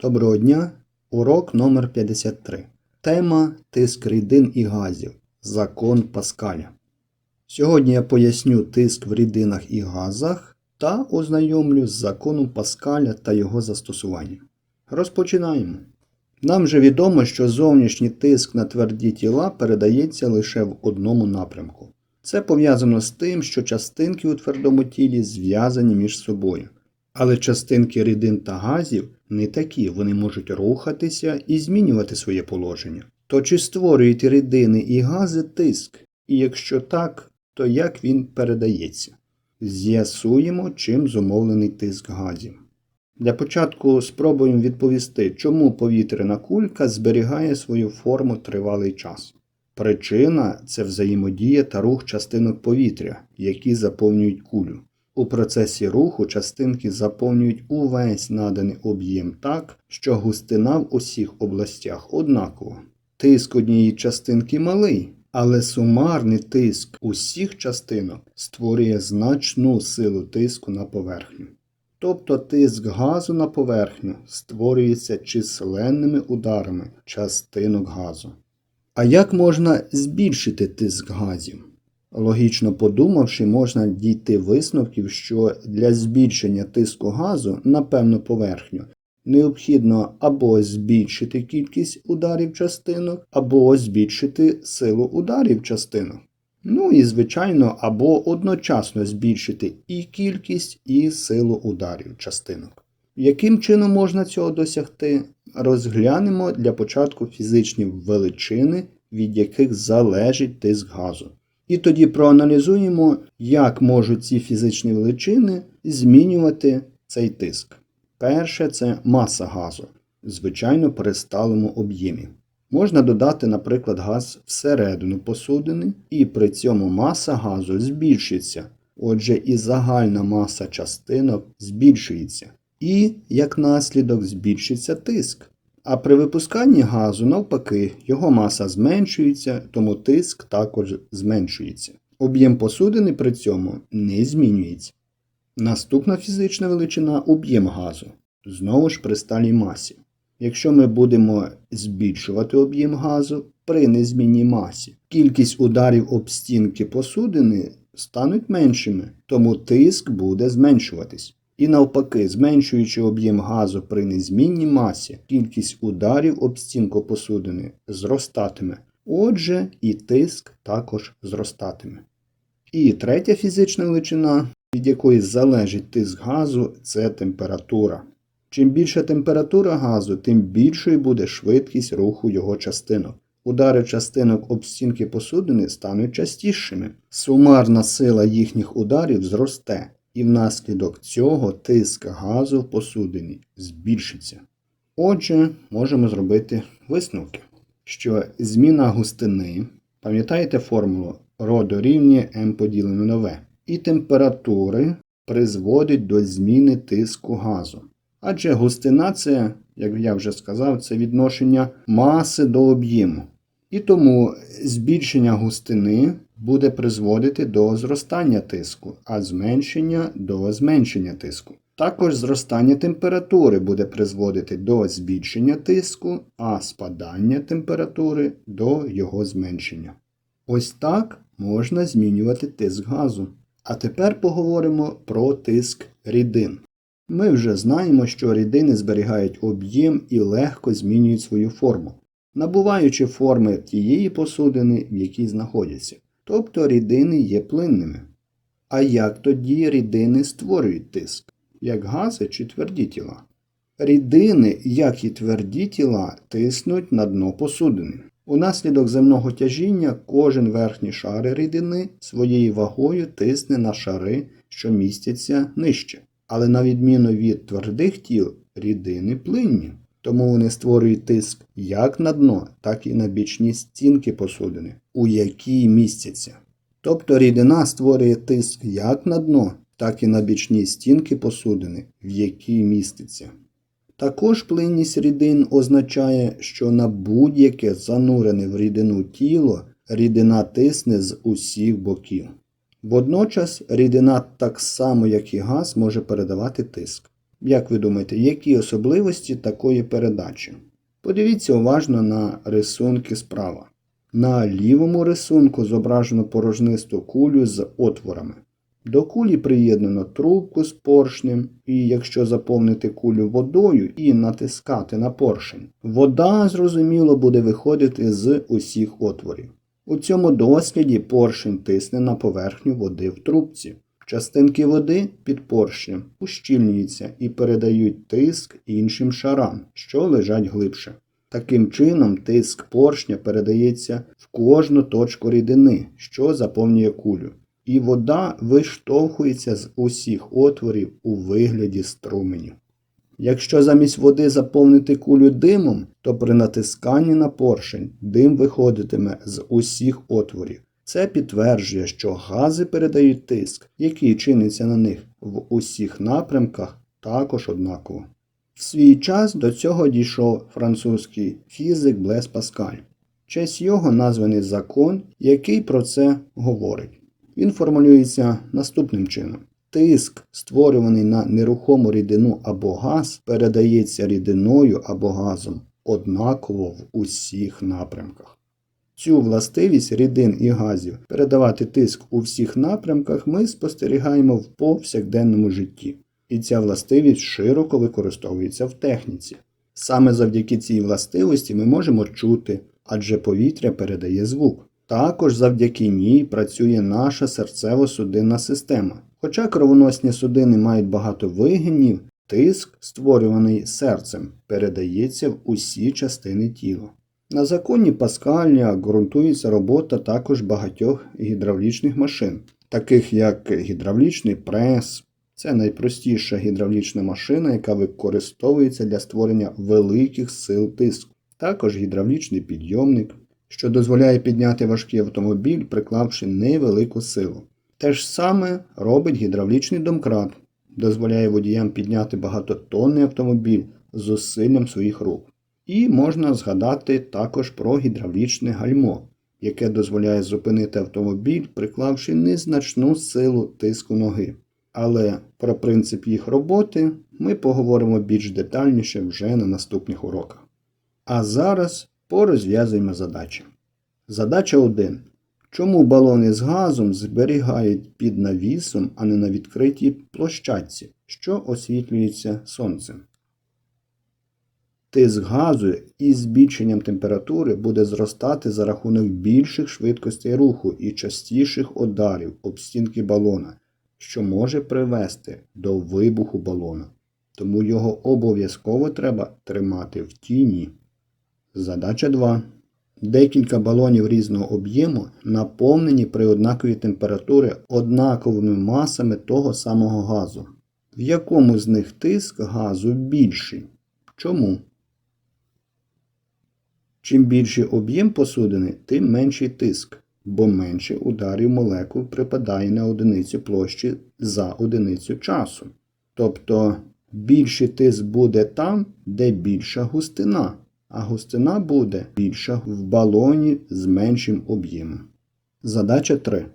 Доброго дня! Урок номер 53. Тема тиск рідин і газів. Закон Паскаля. Сьогодні я поясню тиск в рідинах і газах та ознайомлю з законом Паскаля та його застосування. Розпочинаємо. Нам вже відомо, що зовнішній тиск на тверді тіла передається лише в одному напрямку. Це пов'язано з тим, що частинки у твердому тілі зв'язані між собою. Але частинки рідин та газів не такі, вони можуть рухатися і змінювати своє положення. То чи створюють рідини і гази тиск? І якщо так, то як він передається? З'ясуємо, чим зумовлений тиск газів. Для початку спробуємо відповісти, чому повітряна кулька зберігає свою форму тривалий час. Причина це взаємодія та рух частинок повітря, які заповнюють кулю. У процесі руху частинки заповнюють увесь наданий об'єм так, що густина в усіх областях однакова. Тиск однієї частинки малий, але сумарний тиск усіх частинок створює значну силу тиску на поверхню. Тобто тиск газу на поверхню створюється численними ударами частинок газу. А як можна збільшити тиск газів? Логічно подумавши, можна дійти висновків, що для збільшення тиску газу на певну поверхню необхідно або збільшити кількість ударів частинок, або збільшити силу ударів частинок. Ну і, звичайно, або одночасно збільшити і кількість, і силу ударів частинок. Яким чином можна цього досягти? Розглянемо для початку фізичні величини, від яких залежить тиск газу. І тоді проаналізуємо, як можуть ці фізичні величини змінювати цей тиск. Перше це маса газу, звичайно, при сталому об'ємі. Можна додати, наприклад, газ всередину посудини, і при цьому маса газу збільшиться. Отже, і загальна маса частинок збільшується. І, як наслідок, збільшиться тиск. А при випусканні газу, навпаки, його маса зменшується, тому тиск також зменшується. Об'єм посудини при цьому не змінюється. Наступна фізична величина об'єм газу. Знову ж при сталій масі. Якщо ми будемо збільшувати об'єм газу при незмінній масі, кількість ударів об стінки посудини стануть меншими, тому тиск буде зменшуватись. І навпаки, зменшуючи об'єм газу при незмінній масі, кількість ударів об стінку посудини зростатиме. Отже, і тиск також зростатиме. І третя фізична величина, від якої залежить тиск газу, це температура. Чим більша температура газу, тим більшою буде швидкість руху його частинок. Удари частинок об стінки посудини стануть частішими. Сумарна сила їхніх ударів зросте, і внаслідок цього тиск газу в посудині збільшиться. Отже, можемо зробити висновки, що зміна густини, пам'ятаєте формулу ρ дорівнює m поділено на v, і температури призводить до зміни тиску газу. Адже густина це, як я вже сказав, це відношення маси до об'єму. І тому збільшення густини буде призводити до зростання тиску, а зменшення до зменшення тиску. Також зростання температури буде призводити до збільшення тиску, а спадання температури до його зменшення. Ось так можна змінювати тиск газу. А тепер поговоримо про тиск рідин. Ми вже знаємо, що рідини зберігають об'єм і легко змінюють свою форму, набуваючи форми тієї посудини, в якій знаходяться. Тобто рідини є плинними. А як тоді рідини створюють тиск? Як гази чи тверді тіла? Рідини, як і тверді тіла, тиснуть на дно посудини. Унаслідок земного тяжіння кожен верхній шар рідини своєю вагою тисне на шари, що містяться нижче. Але на відміну від твердих тіл, рідини плинні, тому вони створюють тиск як на дно, так і на бічні стінки посудини, у якій містяться. Тобто рідина створює тиск як на дно, так і на бічні стінки посудини, в якій міститься. Також плинність рідин означає, що на будь-яке занурене в рідину тіло рідина тисне з усіх боків. Водночас рідина так само, як і газ, може передавати тиск. Як ви думаєте, які особливості такої передачі? Подивіться уважно на рисунки справа. На лівому рисунку зображено порожнисту кулю з отворами. До кулі приєднано трубку з поршнем, і якщо заповнити кулю водою і натискати на поршень, вода, зрозуміло, буде виходити з усіх отворів. У цьому досліді поршень тисне на поверхню води в трубці. Частинки води під поршнем ущільнюються і передають тиск іншим шарам, що лежать глибше. Таким чином, тиск поршня передається в кожну точку рідини, що заповнює кулю, і вода виштовхується з усіх отворів у вигляді струменів. Якщо замість води заповнити кулю димом, то при натисканні на поршень дим виходитиме з усіх отворів. Це підтверджує, що гази передають тиск, який чиниться на них в усіх напрямках, також однаково. В свій час до цього дійшов французький фізик Блес Паскаль. Честь його названий закон, який про це говорить. Він формулюється наступним чином. Тиск, створюваний на нерухому рідину або газ, передається рідиною або газом однаково в усіх напрямках. Цю властивість рідин і газів передавати тиск у всіх напрямках ми спостерігаємо в повсякденному житті, і ця властивість широко використовується в техніці. Саме завдяки цій властивості ми можемо чути, адже повітря передає звук. Також завдяки ній працює наша серцево-судинна система. Хоча кровоносні судини мають багато вигинів, тиск, створюваний серцем, передається в усі частини тіла. На законі Паскаля ґрунтується робота також багатьох гідравлічних машин, таких як гідравлічний прес. Це найпростіша гідравлічна машина, яка використовується для створення великих сил тиску. Також гідравлічний підйомник, що дозволяє підняти важкий автомобіль, приклавши невелику силу. Те ж саме робить гідравлічний домкрат, дозволяє водіям підняти багатотонний автомобіль з зусиллям своїх рук. І можна згадати також про гідравлічне гальмо, яке дозволяє зупинити автомобіль, приклавши незначну силу тиску ноги. Але про принцип їх роботи ми поговоримо більш детальніше вже на наступних уроках. А зараз порозв'язуємо задачі. Задача 1. Чому балони з газом зберігають під навісом, а не на відкритій площадці, що освітлюється сонцем? Тиск газу із збільшенням температури буде зростати за рахунок більших швидкостей руху і частіших ударів об стінки балона, що може привести до вибуху балона. Тому його обов'язково треба тримати в тіні. Задача 2. Декілька балонів різного об'єму наповнені при однаковій температурі однаковими масами того самого газу. В якому з них тиск газу більший? Чому? Чим більший об'єм посудини, тим менший тиск, бо менше ударів молекул припадає на одиницю площі за одиницю часу. Тобто більший тиск буде там, де більша густина, а густина буде більша в балоні з меншим об'ємом. Задача 3.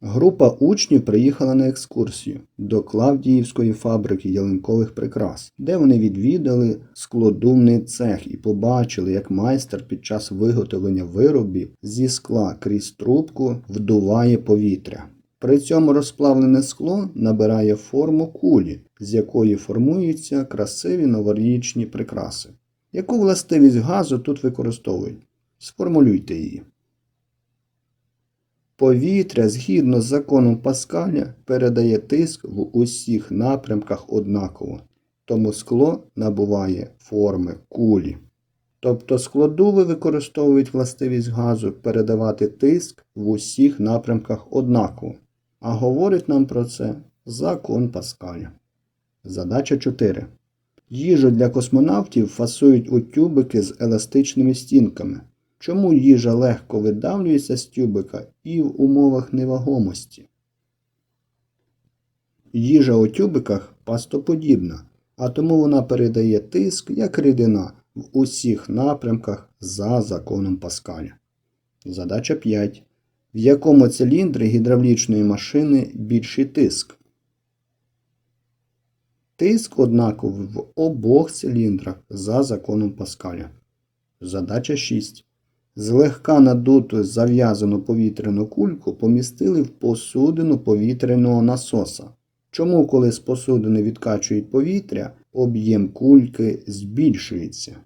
Група учнів приїхала на екскурсію до Клавдіївської фабрики ялинкових прикрас, де вони відвідали склодумний цех і побачили, як майстер під час виготовлення виробів зі скла крізь трубку вдуває повітря. При цьому розплавлене скло набирає форму кулі, з якої формуються красиві новорічні прикраси. Яку властивість газу тут використовують? Сформулюйте її. Повітря, згідно з законом Паскаля, передає тиск в усіх напрямках однаково, тому скло набуває форми кулі. Тобто складови використовують властивість газу передавати тиск в усіх напрямках однаково, а говорить нам про це закон Паскаля. Задача 4. Їжу для космонавтів фасують у тюбики з еластичними стінками. Чому їжа легко видавлюється з тюбика і в умовах невагомості? Їжа у тюбиках пастоподібна, а тому вона передає тиск як рідина в усіх напрямках за законом Паскаля. Задача 5. В якому циліндрі гідравлічної машини більший тиск? Тиск однаковий в обох циліндрах за законом Паскаля. Задача 6. Злегка надуту зав'язану повітряну кульку помістили в посудину повітряного насоса. Чому, коли з посудини відкачують повітря, об'єм кульки збільшується?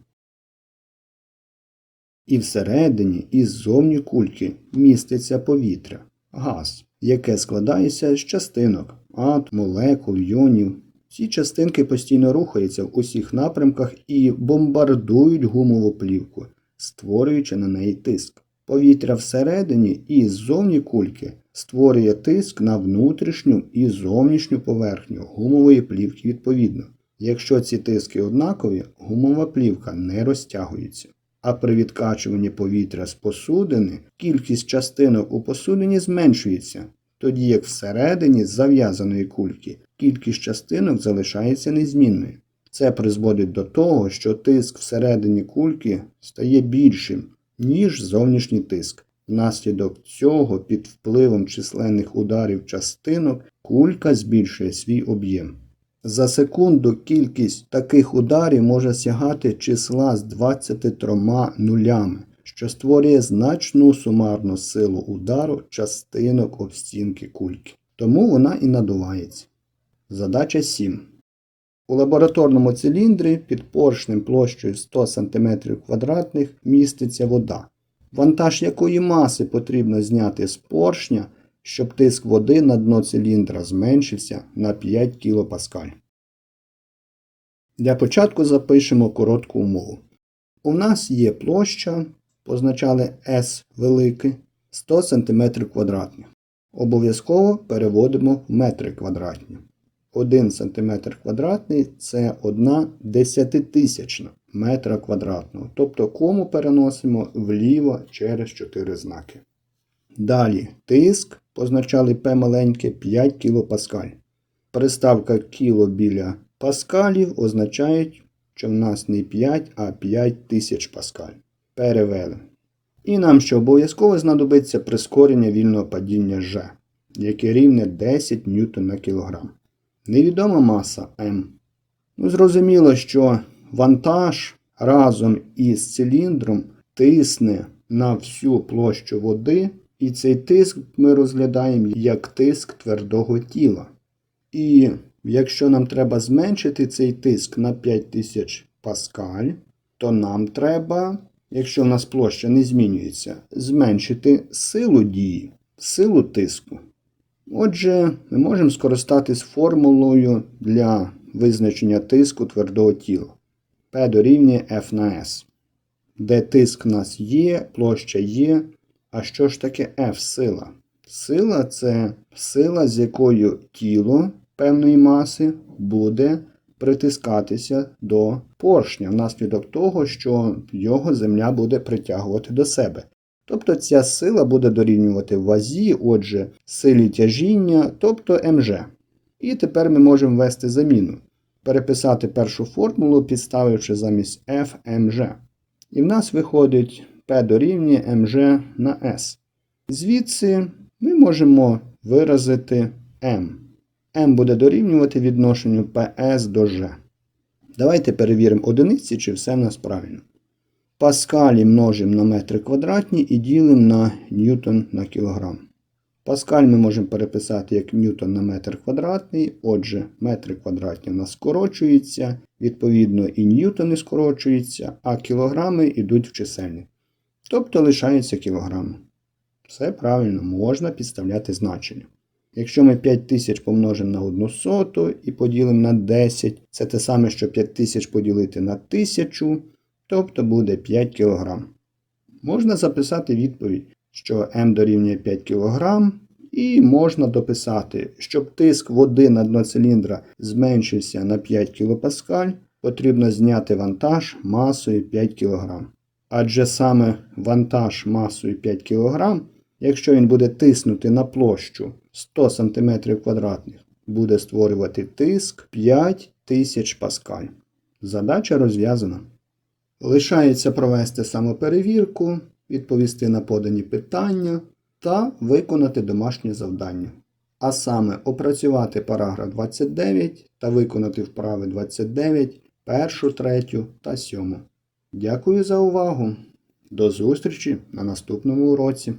І всередині, і ззовні кульки міститься повітря, газ, яке складається з частинок, атом, молекул, йонів. Ці частинки постійно рухаються в усіх напрямках і бомбардують гумову плівку, створюючи на неї тиск. Повітря всередині і ззовні кульки створює тиск на внутрішню і зовнішню поверхню гумової плівки відповідно. Якщо ці тиски однакові, гумова плівка не розтягується. А при відкачуванні повітря з посудини кількість частинок у посудині зменшується, тоді як всередині зав'язаної кульки кількість частинок залишається незмінною. Це призводить до того, що тиск всередині кульки стає більшим, ніж зовнішній тиск. Внаслідок цього під впливом численних ударів частинок кулька збільшує свій об'єм. За секунду кількість таких ударів може сягати числа з 23 нулями, що створює значну сумарну силу удару частинок об стінки кульки. Тому вона і надувається. Задача 7. У лабораторному циліндрі під поршнем площею 100 см квадратних міститься вода, вантаж якої маси потрібно зняти з поршня, щоб тиск води на дно циліндра зменшився на 5 кПа. Для початку запишемо коротку умову. У нас є площа, позначали S велике, 100 см квадратних. Обов'язково переводимо в метри квадратні. 1 см квадратний це 1 десятитисячна метра квадратного. Тобто кому переносимо вліво через 4 знаки. Далі тиск позначали P маленьке 5 кПа. Приставка кіло біля паскалів означають, що в нас не 5, а 5 тисяч паскаль. Перевели. І нам ще обов'язково знадобиться прискорення вільного падіння G, яке рівне 10 ньютон на кілограм. Невідома маса М. Ну, Зрозуміло, що вантаж разом із циліндром тисне на всю площу води, і цей тиск ми розглядаємо як тиск твердого тіла. І якщо нам треба зменшити цей тиск на 5000 паскаль, то нам треба, якщо в нас площа не змінюється, зменшити силу дії, силу тиску. Отже, ми можемо скористатись формулою для визначення тиску твердого тіла. P дорівнює F на S. Де тиск в нас є, площа є. А що ж таке F сила? Сила це сила, з якою тіло певної маси буде притискатися до поршня внаслідок того, що його земля буде притягувати до себе. Тобто ця сила буде дорівнювати вазі, отже, силі тяжіння, тобто МЖ. І тепер ми можемо ввести заміну. Переписати першу формулу, підставивши замість F mg. І в нас виходить P дорівнює mg на S. Звідси ми можемо виразити m. m буде дорівнювати відношенню PS до G. Давайте перевіримо одиниці, чи все в нас правильно. Паскалі множимо на метри квадратні і ділимо на ньютон на кілограм. Паскаль ми можемо переписати як ньютон на метр квадратний. Отже, метри квадратні у нас скорочуються, відповідно, і ньютони скорочуються, а кілограми йдуть в чисельник. Тобто лишаються кілограми. Все правильно, можна підставляти значення. Якщо ми 5000 помножимо на 1 соту і поділимо на 10, це те саме, що 5000 поділити на 1000 тобто буде 5 кг. Можна записати відповідь, що М дорівнює 5 кг, і можна дописати, щоб тиск води на дно циліндра зменшився на 5 кПа, потрібно зняти вантаж масою 5 кг. Адже саме вантаж масою 5 кг, якщо він буде тиснути на площу 100 см буде створювати тиск 5000 паскаль. Задача розв'язана. Лишається провести самоперевірку, відповісти на подані питання та виконати домашнє завдання. а саме опрацювати параграф 29 та виконати вправи 29, першу, третю та 7. Дякую за увагу. До зустрічі на наступному уроці.